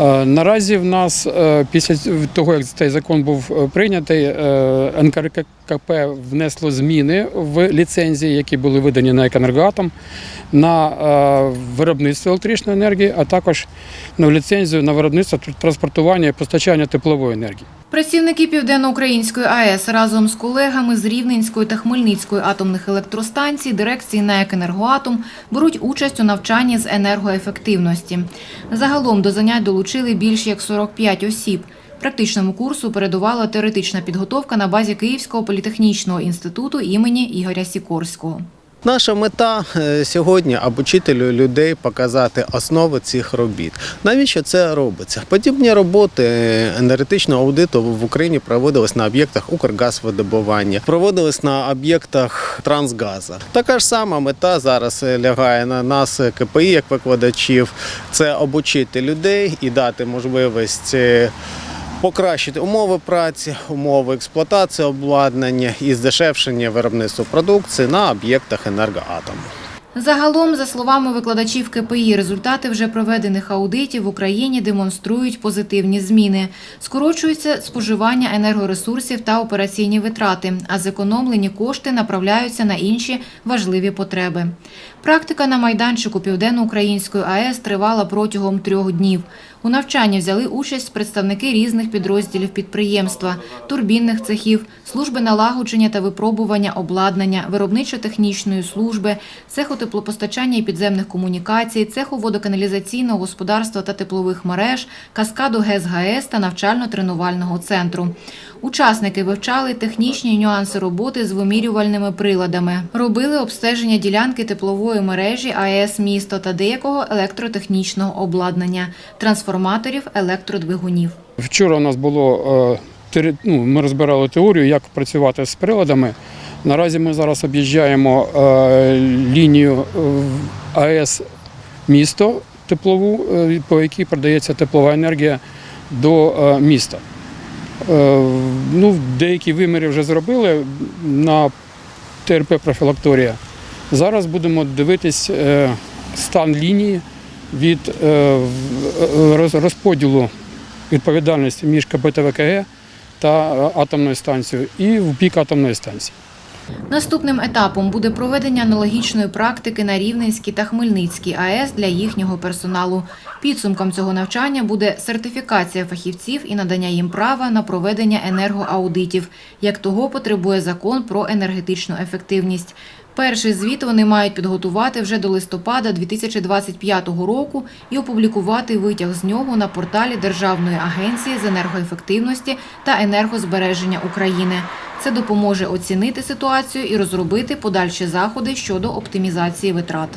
Е, Наразі в нас е, після того, як цей закон був е, прийнятий, НКРКП внесло зміни в ліцензії, які були видані на «Екенергоатом», на виробництво електричної енергії, а також на ліцензію на виробництво, транспортування і постачання теплової енергії. Працівники Південно-Української АЕС разом з колегами з Рівненської та Хмельницької атомних електростанцій дирекції НАЕК «Енергоатом» беруть участь у навчанні з енергоефективності. Загалом до занять долучили більш як 45 осіб. Практичному курсу передувала теоретична підготовка на базі Київського політехнічного інституту імені Ігоря Сікорського. Наша мета е, сьогодні обучителю людей показати основи цих робіт. Навіщо це робиться? Подібні роботи енергетичного аудиту в Україні проводились на об'єктах Укргазвидобування, проводились на об'єктах Трансгаза. Така ж сама мета зараз е, лягає на нас, е, КПІ, як викладачів. Це обучити людей і дати можливість. Покращити умови праці, умови експлуатації обладнання і здешевшення виробництва продукції на об'єктах енергоатому. Загалом, за словами викладачів КПІ, результати вже проведених аудитів в Україні демонструють позитивні зміни. Скорочується споживання енергоресурсів та операційні витрати, а зекономлені кошти направляються на інші важливі потреби. Практика на майданчику Південно-Української АЕС тривала протягом трьох днів. У навчанні взяли участь представники різних підрозділів підприємства, турбінних цехів, служби налагодження та випробування обладнання, виробничо-технічної служби, цеху теплопостачання і підземних комунікацій, цеху водоканалізаційного господарства та теплових мереж, каскаду ГЕС ГАЕС та навчально-тренувального центру. Учасники вивчали технічні нюанси роботи з вимірювальними приладами, робили обстеження ділянки теплової мережі АЕС місто та деякого електротехнічного обладнання, трансформаторів, електродвигунів. Вчора у нас було е, ну, ми розбирали теорію, як працювати з приладами. Наразі ми зараз об'їжджаємо е, лінію е, АЕС місто теплову, е, по якій продається теплова енергія до міста. Ну, деякі виміри вже зробили на ТРП профілакторія. Зараз будемо дивитись стан лінії від роз- розподілу відповідальності між КП ТВКГ та атомною станцією і в бік атомної станції. Наступним етапом буде проведення аналогічної практики на Рівненській та Хмельницькій АЕС для їхнього персоналу. Підсумком цього навчання буде сертифікація фахівців і надання їм права на проведення енергоаудитів, як того потребує закон про енергетичну ефективність. Перший звіт вони мають підготувати вже до листопада 2025 року і опублікувати витяг з нього на порталі Державної агенції з енергоефективності та енергозбереження України. Це допоможе оцінити ситуацію і розробити подальші заходи щодо оптимізації витрат.